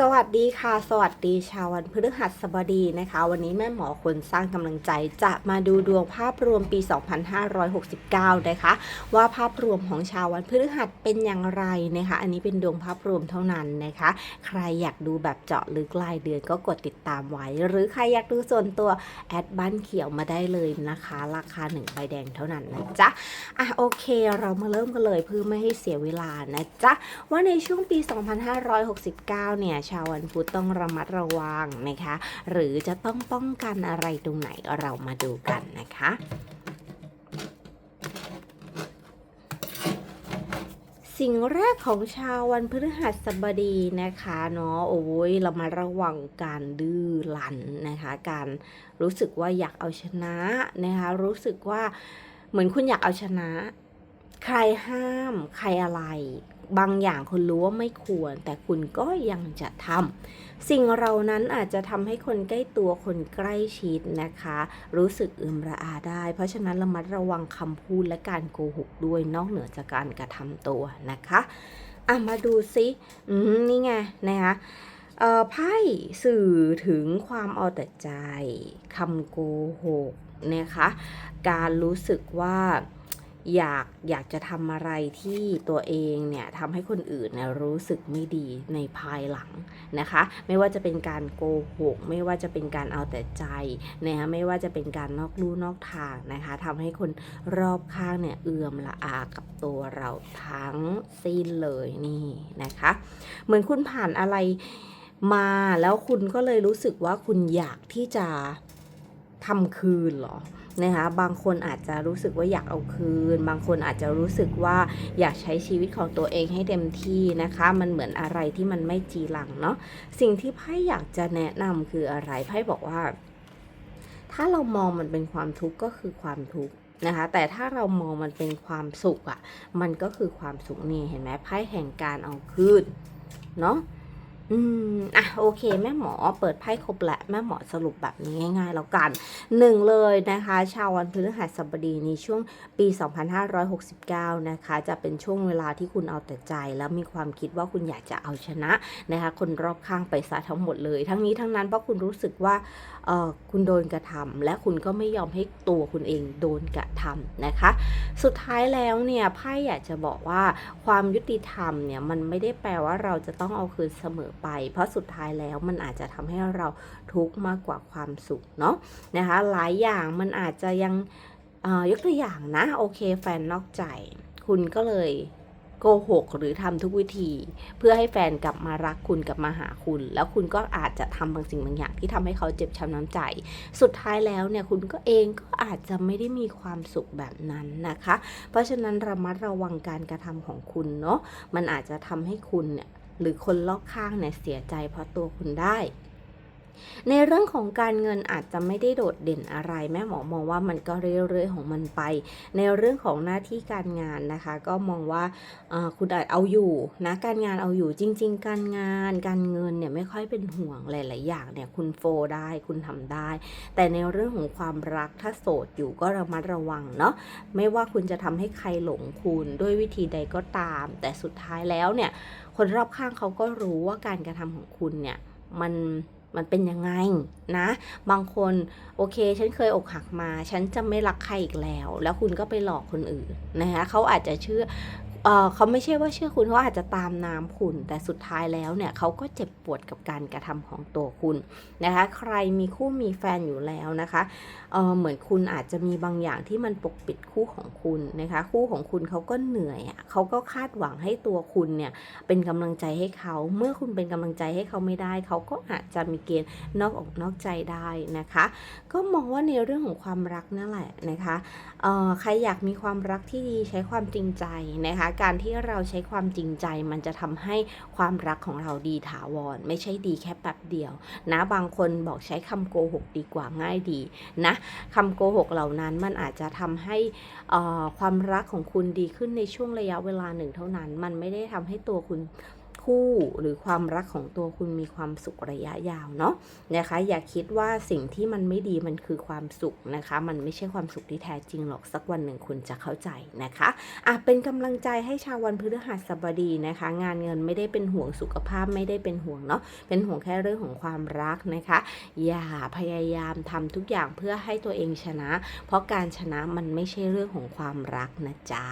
สวัสดีค่ะ สวัสดีชาววันพฤหัสบดีนะคะ วันนี้แม่หมอคนสร้างกำลังใจจะมาดูดวงภาพรวมปี 2569 นะคะ ว่าภาพรวมของชาววันพฤหัสเป็นอย่างไรนะคะ อันนี้เป็นดวงภาพรวมเท่านั้นนะคะ ใครอยากดูแบบเจาะลึกรายเดือนก็กดติดตามไว้ หรือใครอยากดูส่วนตัวแอดบ้านเขียวมาได้เลยนะคะ ราคา1ใบแดงเท่านั้นนะจ๊ะอะโอเค เรามาเริ่มกันเลยเพื่อไม่ให้เสียเวลานะจ๊ะว่าในช่วงปี 2569 เนี่ยชาววันพุธต้องระมัดระวังนะคะ หรือจะต้องป้องกันอะไรตรงไหนเรามาดูกันนะคะสิ่งแรกของชาววันพฤหัสบดีนะคะเนาะโอ้ยเรามาระวังการดื้อรั้นนะคะ การรู้สึกว่าอยากเอาชนะนะคะ รู้สึกว่าเหมือนคุณอยากเอาชนะ ใครห้ามใครอะไร บางอย่างคุณรู้ว่าไม่ควร แต่คุณก็ยังจะทำสิ่งเรานั้นอาจจะทำให้คนใกล้ตัวคนใกล้ชิดนะคะ รู้สึกอึมระอาได้ เพราะฉะนั้นระมัดระวังคำพูดและการโกหกด้วยนอกเหนือจากการกระทำตัวนะคะอะมาดูซิอืมนี่ไงนะคะไพ่สื่อถึงความเอาแต่ใจคำโกหกนะคะ การรู้สึกว่า อยากอยากจะทำอะไรที่ตัวเองเนี่ยทำให้คนอื่นเนี่ยรู้สึกไม่ดีในภายหลังนะคะ ไม่ว่าจะเป็นการโกหก ไม่ว่าจะเป็นการเอาแต่ใจนะคะไม่ว่าจะเป็นการนอกลู่นอกทางนะคะทำให้คนรอบข้างเนี่ยเอื่อมละอากับตัวเราทั้งสิ้นเลยนี่นะคะ เหมือนคุณผ่านอะไรมาแล้วคุณก็เลยรู้สึกว่าคุณอยากที่จะทำคืนเหรอ นะคะบางคนอาจจะรู้สึกว่าอยากเอาคืน บางคนอาจจะรู้สึกว่าอยากใช้ชีวิตของตัวเองให้เต็มที่นะคะ มันเหมือนอะไรที่มันไม่จีรังเนาะสิ่งที่ไพ่อยากจะแนะนำคืออะไรไพ่บอกว่า ถ้าเรามองมันเป็นความทุกข์ก็คือความทุกข์นะคะแต่ถ้าเรามองมันเป็นความสุขอะ่ะ มันก็คือความสุขนี่เห็นไหมไพ่แห่งการเอาคืนเนาะ อืมอะโอเค แม่หมอเปิดไพ่ครบและแม่หมอสรุปแบบนี้ง่ายๆแล้วกันหนึ่งเลยนะคะ ชาววันพฤหัสบดีในช่วงปี 2569 นะคะ จะเป็นช่วงเวลาที่คุณเอาแต่ใจ แล้วมีความคิดว่าคุณอยากจะเอาชนะนะคะ คนรอบข้างไปซะทั้งหมดเลย ทั้งนี้ทั้งนั้นเพราะคุณรู้สึกว่าเออคุณโดนกระทำและคุณก็ไม่ยอมให้ตัวคุณเองโดนกระทำนะคะ สุดท้ายแล้วเนี่ยไพ่อยากจะบอกว่าความยุติธรรมเนี่ยมันไม่ได้แปลว่าเราจะต้องเอาคืนเสมอไป เพราะสุดท้ายแล้วมันอาจจะทำให้เราทุกข์มากกว่าความสุขเนาะนะคะหลายอย่างมันอาจจะยังยกตัวอย่างนะ โอเคแฟนนอกใจ คุณก็เลยโกหกหรือทำทุกวิธี เพื่อให้แฟนกลับมารักคุณกลับมาหาคุณ แล้วคุณก็อาจจะทำบางสิ่งบางอย่างที่ทำให้เขาเจ็บช้ำน้ำใจ สุดท้ายแล้วเนี่ยคุณก็เองก็อาจจะไม่ได้มีความสุขแบบนั้นนะคะ เพราะฉะนั้นระมัดระวังการกระทำของคุณเนาะมันอาจจะทำให้คุณเนี่ย หรือคนรอบข้างเนี่ยเสียใจเพราะตัวคุณได้ ในเรื่องของการเงินอาจจะไม่ได้โดดเด่นอะไร แม่หมอมองว่ามันก็เรื่อยๆของมันไป ในเรื่องของหน้าที่การงานนะคะ ก็มองว่าคุณอาจเอาอยู่นะการงานเอาอยู่จริง ๆ การงาน การเงินเนี่ยไม่ค่อยเป็นห่วงหลายๆอย่างเนี่ยคุณโฟลได้คุณทำได้ แต่ในเรื่องของความรักถ้าโสดอยู่ก็ระมัดระวังเนาะไม่ว่าคุณจะทำให้ใครหลงคุณด้วยวิธีใดก็ตาม แต่สุดท้ายแล้วเนี่ย คนรอบข้างเขาก็รู้ว่าการกระทำของคุณเนี่ยมันมันเป็นยังไงนะ บางคนโอเค ฉันเคยอกหักมา ฉันจะไม่รักใครอีกแล้ว แล้วคุณก็ไปหลอกคนอื่นนะคะเขาอาจจะเชื่อ เออเขาไม่ใช่ว่าเชื่อคุณเขาอาจจะตามน้ำคุณ แต่สุดท้ายแล้วเนี่ยเขาก็เจ็บปวดกับการกระทำของตัวคุณนะคะ ใครมีคู่มีแฟนอยู่แล้วนะคะเออเหมือนคุณอาจจะมีบางอย่างที่มันปกปิดคู่ของคุณนะคะ คู่ของคุณเขาก็เหนื่อยอะเขาก็คาดหวังให้ตัวคุณเนี่ยเป็นกำลังใจให้เขา เมื่อคุณเป็นกำลังใจให้เขาไม่ได้ เขาก็อาจจะมีเกณฑ์นอกอกนอกใจได้นะคะ ก็มองว่าในเรื่องของความรักนั่นแหละนะคะเออใครอยากมีความรักที่ดีใช้ความจริงใจนะคะการที่เราใช้ความจริงใจมันจะทำให้ความรักของเราดีถาวร ไม่ใช่ดีแค่แป๊บเดียว นะบางคนบอกใช้คำโกหกดีกว่าง่ายดีนะคำโกหกเหล่านั้นมันอาจจะทำให้ความรักของคุณดีขึ้นในช่วงระยะเวลาหนึ่งเท่านั้น มันไม่ได้ทำให้ตัวคุณ คู่หรือความรักของตัวคุณมีความสุขระยะยาวเนาะนะคะ อย่าคิดว่าสิ่งที่มันไม่ดีมันคือความสุขนะคะ มันไม่ใช่ความสุขที่แท้จริงหรอกสักวันหนึ่งคุณจะเข้าใจนะคะอะเป็นกำลังใจให้ชาววันพฤหัสบดีนะคะ งานเงินไม่ได้เป็นห่วงสุขภาพไม่ได้เป็นห่วงเนาะเป็นห่วงแค่เรื่องของความรักนะคะ อย่าพยายามทำทุกอย่างเพื่อให้ตัวเองชนะ เพราะการชนะมันไม่ใช่เรื่องของความรักนะจ๊ะ